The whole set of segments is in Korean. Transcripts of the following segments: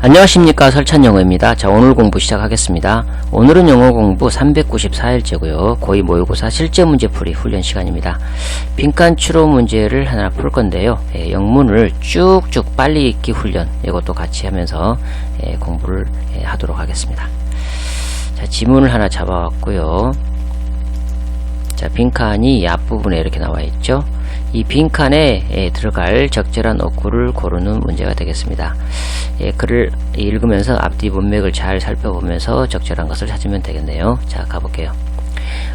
안녕하십니까 설찬영어입니다. 자 오늘 공부 시작하겠습니다. 오늘은 영어 공부 394일째고요. 고2 모의고사 실제 문제풀이 훈련 시간입니다. 빈칸 추로 문제를 하나 풀 건데요. 예, 영문을 쭉쭉 빨리 읽기 훈련 이것도 같이 하면서 예, 공부를 예, 하도록 하겠습니다. 자 지문을 하나 잡아왔고요. 자 빈칸이 앞부분에 이렇게 나와 있죠. 이 빈칸에 예, 들어갈 적절한 어구를 고르는 문제가 되겠습니다. 예, 글을 읽으면서 앞뒤 문맥을 잘 살펴보면서 적절한 것을 찾으면 되겠네요. 자, 가볼게요.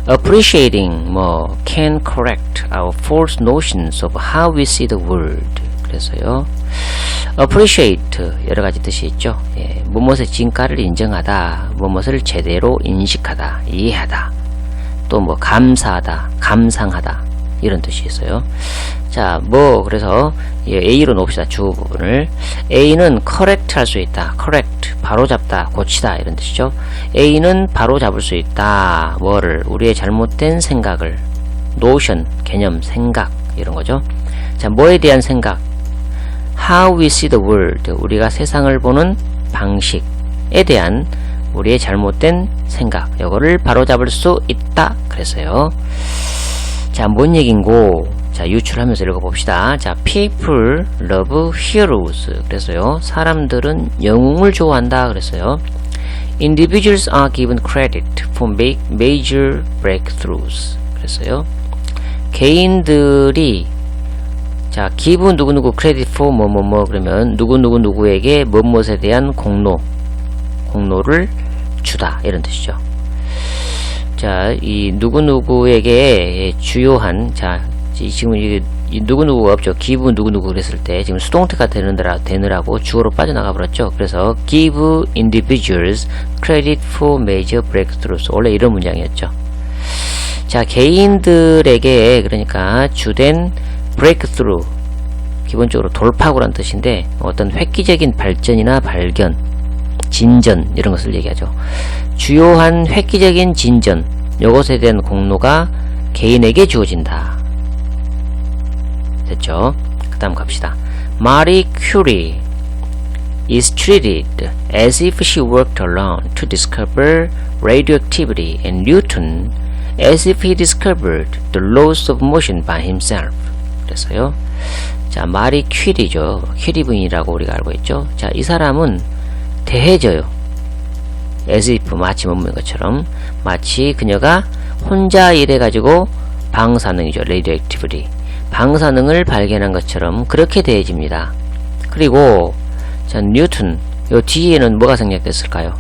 Appreciating 뭐 can correct our false notions of how we see the world. 그래서요. appreciate 여러 가지 뜻이 있죠. 예, 무엇의 진가를 인정하다, 무엇을 제대로 인식하다, 이해하다, 또 뭐 감사하다, 감상하다 이런 뜻이 있어요. 자, 뭐 그래서 예, A로 놓읍시다. 주 부분을 A는 correct 할 수 있다. correct 바로 잡다, 고치다 이런 뜻이죠. A는 바로 잡을 수 있다. 뭐를 우리의 잘못된 생각을 notion 개념 생각 이런 거죠. 자, 뭐에 대한 생각? How we see the world 우리가 세상을 보는 방식에 대한 우리의 잘못된 생각 이거를 바로 잡을 수 있다 그랬어요. 자, 뭔 얘긴고? 자, 유출하면서 읽어봅시다. 자, people love heroes. 그래서요, 사람들은 영웅을 좋아한다. 그랬어요. Individuals are given credit for make major breakthroughs. 그랬어요. 개인들이 자, give 누구누구 credit for 뭐뭐뭐 그러면 누구누구누구에게 무엇에 대한 공로, 공로를 주다. 이런 뜻이죠. 자, 이 누구누구에게 주요한 자, 지- 지금 이게 이 누구누구가 없죠. give 누구누구 그랬을 때 지금 수동태가 되느라, 되느라고 주어로 빠져나가 버렸죠. 그래서 give individuals credit for major breakthroughs. 원래 이런 문장이었죠. 자, 개인들에게 그러니까 주된 breakthrough 기본적으로 돌파구란 뜻인데 어떤 획기적인 발전이나 발견 진전 이런 것을 얘기하죠. 주요한 획기적인 진전 이것에 대한 공로가 개인에게 주어진다. 됐죠? 그 다음 갑시다. Marie Curie is treated as if she worked alone to discover radioactivity and Newton as if he discovered the laws of motion by himself. 그래서요. 자, 마리 퀴리죠. 퀴리 부인이라고 우리가 알고 있죠. 자, 이 사람은 대해져요. As if 마치 뭐인 것처럼 마치 그녀가 혼자 일해가지고 방사능이죠. radioactivity. 방사능을 발견한 것처럼 그렇게 대해집니다. 그리고 자, 뉴턴 요 뒤에는 뭐가 생략됐을까요?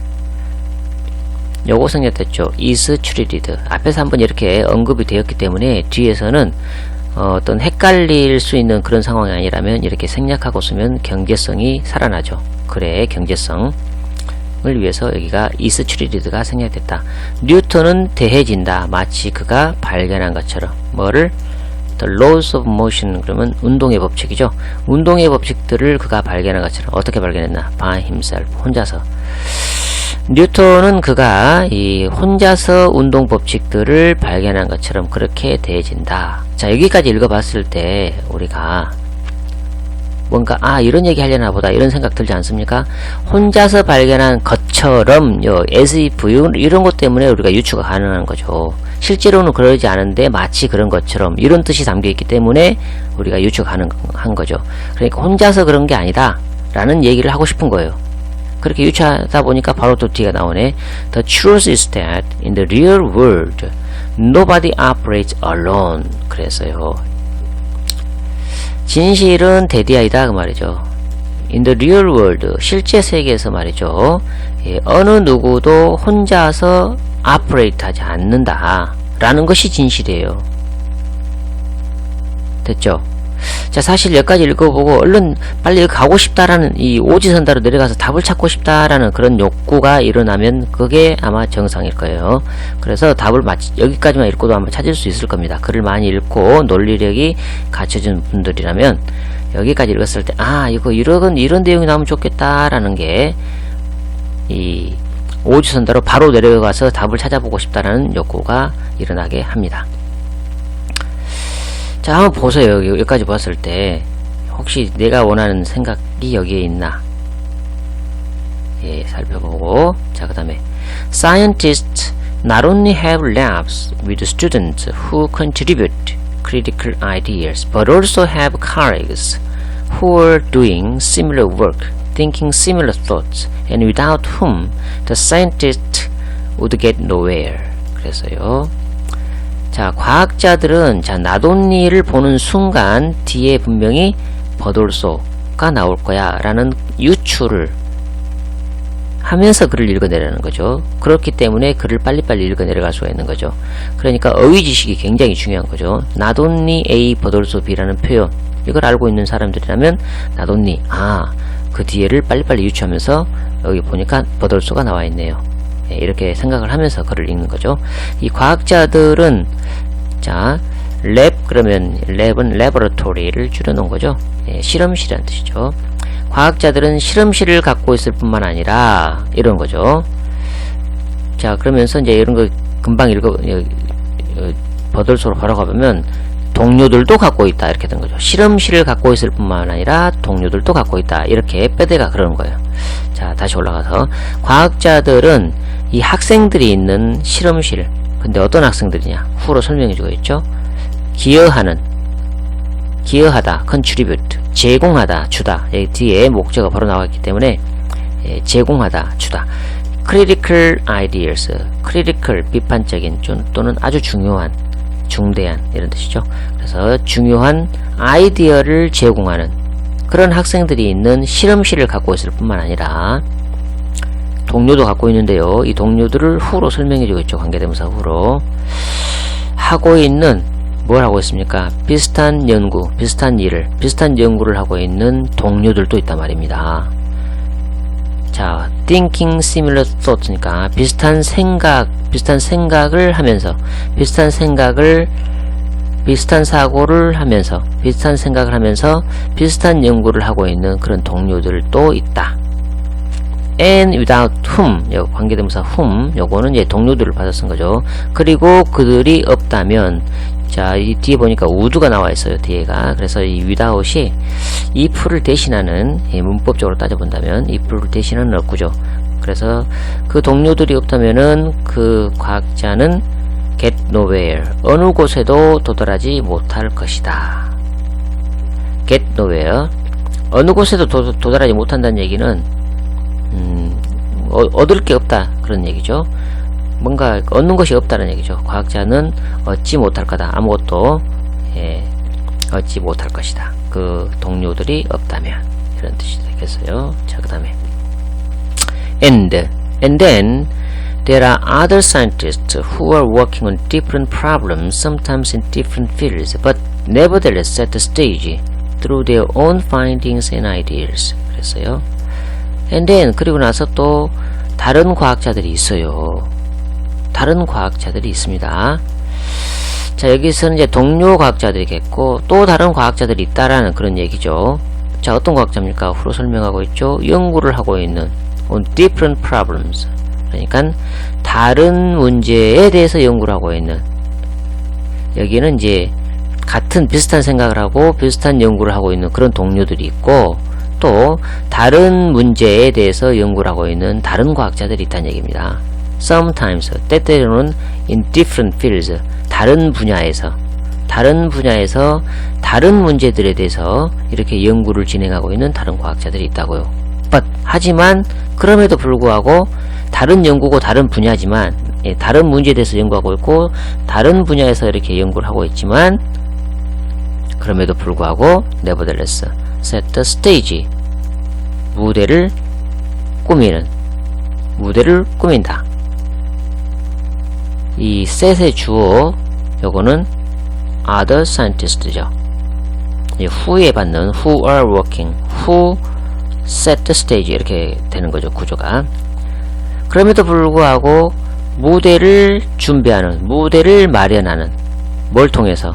요거 생략됐죠. is treated. 앞에서 한번 이렇게 언급이 되었기 때문에 뒤에서는 어, 떤 헷갈릴 수 있는 그런 상황이 아니라면 이렇게 생략하고 쓰면 경제성이 살아나죠. 글의 경제성 을 위해서 여기가 treated가 생략됐다. 뉴턴은 대해진다. 마치 그가 발견한 것처럼 뭐를 The laws of motion 그러면 운동의 법칙이죠. 운동의 법칙들을 그가 발견한 것처럼 어떻게 발견했나? By himself 혼자서. 뉴턴은 그가 이 혼자서 운동 법칙들을 발견한 것처럼 그렇게 대해진다. 자 여기까지 읽어봤을 때 우리가 뭔가 아 이런 얘기 하려나 보다 이런 생각 들지 않습니까? 혼자서 발견한 것처럼 요 as if 이런 것 때문에 우리가 유추가 가능한 거죠. 실제로는 그러지 않은데 마치 그런 것처럼 이런 뜻이 담겨 있기 때문에 우리가 유추가 가능한 거죠. 그러니까 혼자서 그런 게 아니다 라는 얘기를 하고 싶은 거예요. 그렇게 유추하다 보니까 바로 또 뒤가 나오네. The truth is that in the real world nobody operates alone. 그래서요. 진실은 대디아이다 그 말이죠. In the real world 실제 세계에서 말이죠. 예, 어느 누구도 혼자서 operate 하지 않는다. 라는 것이 진실이에요. 됐죠? 자, 사실 여기까지 읽어보고 얼른 빨리 가고 싶다라는 이 오지선다로 내려가서 답을 찾고 싶다라는 그런 욕구가 일어나면 그게 아마 정상일 거예요. 그래서 답을 마치, 여기까지만 읽고도 아마 찾을 수 있을 겁니다. 글을 많이 읽고 논리력이 갖춰진 분들이라면 여기까지 읽었을 때, 아, 이거 이런, 이런 내용이 나오면 좋겠다라는 게 이 오지선다로 바로 내려가서 답을 찾아보고 싶다라는 욕구가 일어나게 합니다. 자, 한번 보세요. 여기, 여기까지 봤을 때, 혹시 내가 원하는 생각이 여기에 있나? 예, 살펴보고 자 그 다음에 scientists not only have labs with students who contribute critical ideas but also have colleagues who are doing similar work, thinking similar thoughts, and without whom the scientist would get nowhere. 그래서요. 자, 과학자들은 자, 나돈니를 보는 순간 뒤에 분명히 버돌소가 나올 거야 라는 유추를 하면서 글을 읽어내라는 거죠. 그렇기 때문에 글을 빨리빨리 읽어내려갈 수가 있는 거죠. 그러니까 어휘 지식이 굉장히 중요한 거죠. 나돈니 A 버돌소 B라는 표현 이걸 알고 있는 사람들이라면 나돈니 아 그 뒤에를 빨리빨리 유추하면서 여기 보니까 버돌소가 나와 있네요. 예, 이렇게 생각을 하면서 글을 읽는 거죠. 이 과학자들은 자, 랩 그러면 랩은 레버러토리를 줄여놓은 거죠. 예, 실험실이라는 뜻이죠. 과학자들은 실험실을 갖고 있을 뿐만 아니라 이런 거죠. 자, 그러면서 이제 이런 거 금방 읽어 어, 어, 버들소로 걸어가 보면 동료들도 갖고 있다 이렇게 된 거죠. 실험실을 갖고 있을 뿐만 아니라 동료들도 갖고 있다 이렇게 빼대가 그러는 거예요. 자, 다시 올라가서 과학자들은 이 학생들이 있는 실험실 근데 어떤 학생들이냐 후로 설명해 주고 있죠. 기여하는 기여하다, contribute, 제공하다, 주다. 여기 뒤에 목적어 바로 나왔기 때문에 예, 제공하다, 주다. critical ideas, critical 비판적인 좀- 또는 아주 중요한, 중대한 이런 뜻이죠. 그래서 중요한 아이디어를 제공하는 그런 학생들이 있는 실험실을 갖고 있을 뿐만 아니라 동료도 갖고 있는데요. 이 동료들을 후로 설명해 주고 있죠. 관계대명사 후로 하고 있는 뭘 하고 있습니까? 비슷한 연구, 비슷한 일을, 비슷한 연구를 하고 있는 동료들도 있단 말입니다. 자, thinking similar thoughts니까 비슷한 생각, 비슷한 생각을 하면서, 비슷한 생각을, 비슷한 사고를 하면서, 비슷한 생각을 하면서, 비슷한 연구를 하고 있는 그런 동료들도 있다. And without whom, 요 관계대명사 whom, 요거는 이제 동료들을 받아 쓴 거죠. 그리고 그들이 없다면, 자, 이 뒤에 보니까 would가 나와 있어요, 뒤에가. 그래서 이 without이 if를 대신하는, 예, 문법적으로 따져본다면, if를 대신하는 어구죠. 그래서 그 동료들이 없다면은 그 과학자는 get nowhere, 어느 곳에도 도달하지 못할 것이다. get nowhere, 어느 곳에도 도, 도달하지 못한다는 얘기는 음, 어, 얻을 게 없다 그런 얘기죠. 뭔가 얻는 것이 없다는 얘기죠. 과학자는 얻지 못할 거다. 아무것도 예, 얻지 못할 것이다. 그 동료들이 없다면 이런 뜻이 되겠어요. 자, 그 다음에 and and then there are other scientists who are working on different problems, sometimes in different fields, but nevertheless set the stage through their own findings and ideas. 그랬어요. Then 그리고 나서 또 다른 과학자들이 있어요. 다른 과학자들이 있습니다. 자 여기서는 이제 동료 과학자들이겠고 또 다른 과학자들이 있다라는 그런 얘기죠. 자 어떤 과학자입니까? 후로 설명하고 있죠. 연구를 하고 있는 on different problems. 그러니까 다른 문제에 대해서 연구를 하고 있는 여기는 이제 같은 비슷한 생각을 하고 비슷한 연구를 하고 있는 그런 동료들이 있고 또 다른 문제에 대해서 연구를 하고 있는 다른 과학자들이 있다는 얘기입니다. Sometimes 때때로는 in different fields 다른 분야에서 다른 분야에서 다른 문제들에 대해서 이렇게 연구를 진행하고 있는 다른 과학자들이 있다고요. But 하지만 그럼에도 불구하고 다른 연구고 다른 분야지만 예, 다른 문제에 대해서 연구하고 있고 다른 분야에서 이렇게 연구를 하고 있지만 그럼에도 불구하고 nevertheless the stage. 무대를 꾸미는 무대를 꾸민다. 이 set의 주어 요거는 other scientists죠. 이 who에 받는 who are working who set the stage 이렇게 되는 거죠 구조가. 그럼에도 불구하고 무대를 준비하는 무대를 마련하는 뭘 통해서?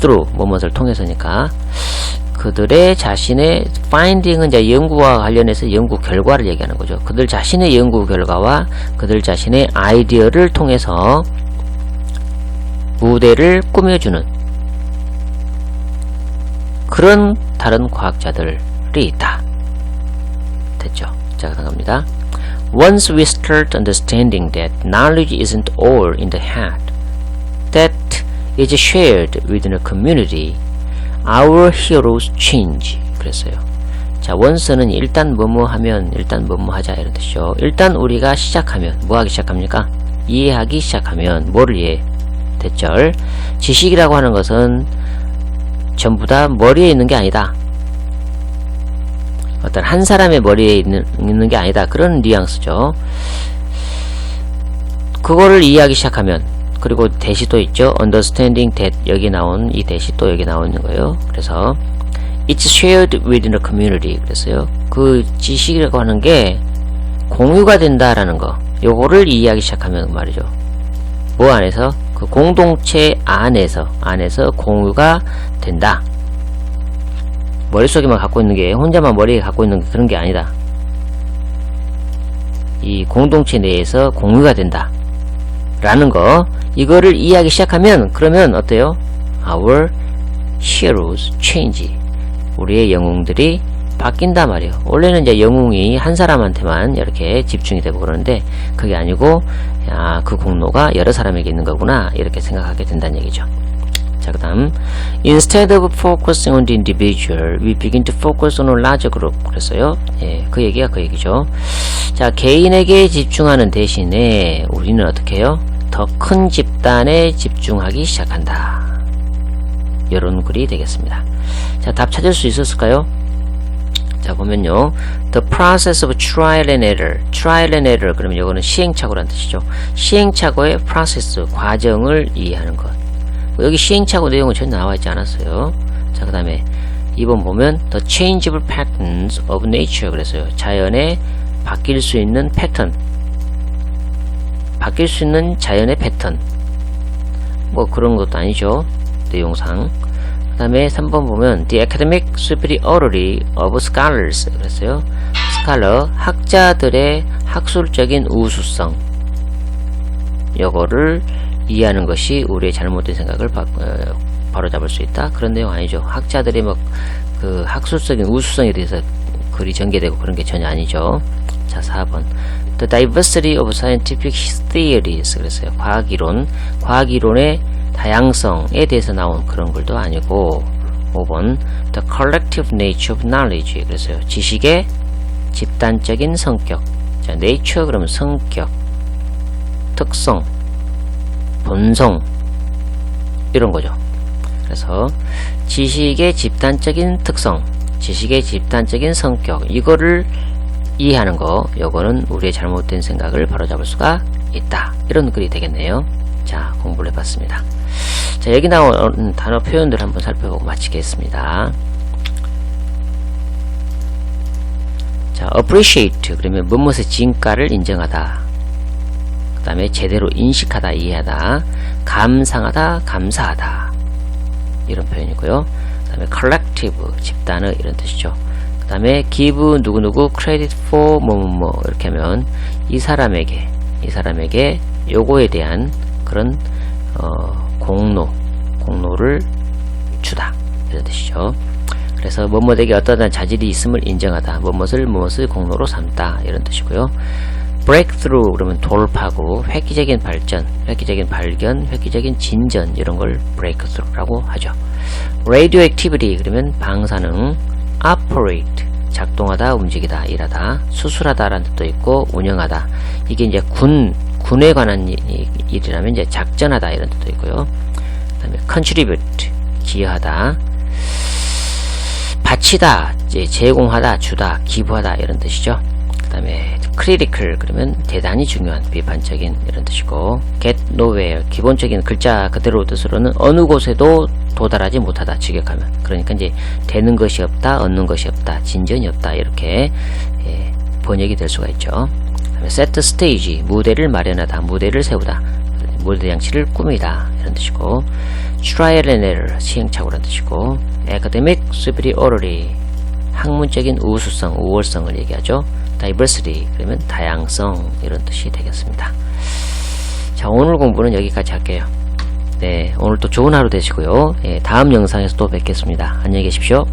through 뭐뭇을 통해서니까 그들의 자신의 finding은 이제 연구와 관련해서 연구 결과를 얘기하는 거죠. 그들 자신의 연구 결과와 그들 자신의 아이디어를 통해서 무대를 꾸며주는 그런 다른 과학자들이 있다. 됐죠? 자, 그럼 갑니다. Once we start understanding that knowledge isn't all in the head, that is shared within a community, our heroes change. 그랬어요. 자, 원서는 일단 뭐뭐 하면 일단 뭐뭐 하자 이런 뜻이죠. 일단 우리가 시작하면 뭐 하기 시작합니까? 이해하기 시작하면 뭐를 이해? 대절. 지식이라고 하는 것은 전부 다 머리에 있는 게 아니다. 어떤 한 사람의 머리에 있는, 있는 게 아니다. 그런 뉘앙스죠. 그거를 이해하기 시작하면 그리고 대시 또 있죠. understanding that 여기 나온 이 대시 또 여기 나오는 거예요. 그래서 it's shared within a community 그랬어요. 그 지식이라고 하는 게 공유가 된다라는 거. 요거를 이해하기 시작하면 말이죠. 뭐 안에서 그 공동체 안에서 안에서 공유가 된다. 머릿속에만 갖고 있는 게 혼자만 머리에 갖고 있는 게 그런 게 아니다. 이 공동체 내에서 공유가 된다. 라는 거 이거를 이해하기 시작하면 그러면 어때요? Our heroes change. 우리의 영웅들이 바뀐다 말이에요. 원래는 이제 영웅이 한 사람한테만 이렇게 집중이 되고 그러는데 그게 아니고 야, 그 공로가 여러 사람에게 있는 거구나 이렇게 생각하게 된다는 얘기죠. 자, 그 다음 Instead of focusing on the individual, we begin to focus on a larger group. 그랬어요. 예, 그 얘기가 그 얘기죠. 자, 개인에게 집중하는 대신에 우리는 어떻게 해요? 더 큰 집단에 집중하기 시작한다. 이런 글이 되겠습니다. 자, 답 찾을 수 있었을까요? 자, 보면요. The process of trial and error. trial and error. 그러면 이거는 시행착오라는 뜻이죠. 시행착오의 process, 과정을 이해하는 것. 여기 시행착오 내용은 전혀 나와 있지 않았어요. 자, 그 다음에 2번 보면 The changeable patterns of nature. 그랬어요. 자연의 바뀔 수 있는 패턴. 바뀔 수 있는 자연의 패턴. 뭐 그런 것도 아니죠. 내용상. 그 다음에 3번 보면 The academic superiority of scholars. 그랬어요. 스칼러, 학자들의 학술적인 우수성. 요거를 이해하는 것이 우리의 잘못된 생각을 바, 어, 바로잡을 수 있다. 그런 내용 아니죠. 학자들의 뭐, 그 학술적인 우수성에 대해서 글이 전개되고 그런 게 전혀 아니죠. 자, 4번. The diversity of scientific theories. 그랬어요. 과학이론. 과학이론의 다양성에 대해서 나온 그런 글도 아니고 5번 The collective nature of knowledge 그래서요 지식의 집단적인 성격 자 nature 그러면 성격 특성 본성 이런 거죠. 그래서 지식의 집단적인 특성 지식의 집단적인 성격 이거를 이해하는 거 요거는 우리의 잘못된 생각을 바로잡을 수가 있다. 이런 글이 되겠네요. 자 공부를 해봤습니다. 자, 여기 나온 단어 표현들 한번 살펴보고 마치겠습니다. 자, appreciate. 그러면 무엇의 진가를 인정하다. 그 다음에 제대로 인식하다, 이해하다. 감상하다, 감사하다. 이런 표현이고요. 그 다음에 collective, 집단의 이런 뜻이죠. 그 다음에 give 누구누구 credit for 뭐뭐뭐 이렇게 하면 이 사람에게 이 사람에게 요거에 대한 그런 어, 공로, 공로를 주다. 이런 뜻이죠. 그래서 뭐뭐에게 어떠한 자질이 있음을 인정하다. 뭐뭇을 무엇을 공로로 삼다. 이런 뜻이고요. Breakthrough 그러면 돌파고 획기적인 발전, 획기적인 발견, 획기적인 진전 이런 걸 breakthrough라고 하죠. radioactivity 그러면 방사능, operate 작동하다, 움직이다, 일하다, 수술하다라는 뜻도 있고 운영하다. 이게 이제 군 군에 관한 일이라면 이제 작전하다 이런 뜻도 있고요. 그다음에 contribute 기여하다, 바치다, 제공하다, 주다, 기부하다 이런 뜻이죠. 그 다음에 critical 그러면 대단히 중요한 비판적인 이런 뜻이고 get nowhere 기본적인 글자 그대로 뜻으로는 어느 곳에도 도달하지 못하다 직역하면. 그러니까 이제 되는 것이 없다 얻는 것이 없다 진전이 없다 이렇게 예, 번역이 될 수가 있죠. set stage 무대를 마련하다 무대를 세우다. 무대 양치를 꾸미다 이런 뜻이고 trial and error 시행착오라는 뜻이고 academic superiority 학문적인 우수성 우월성을 얘기하죠 diversity 그러면 다양성 이런 뜻이 되겠습니다. 자 오늘 공부는 여기까지 할게요. 네 오늘 또 좋은 하루 되시고요. 예, 다음 영상에서 또 뵙겠습니다. 안녕히 계십시오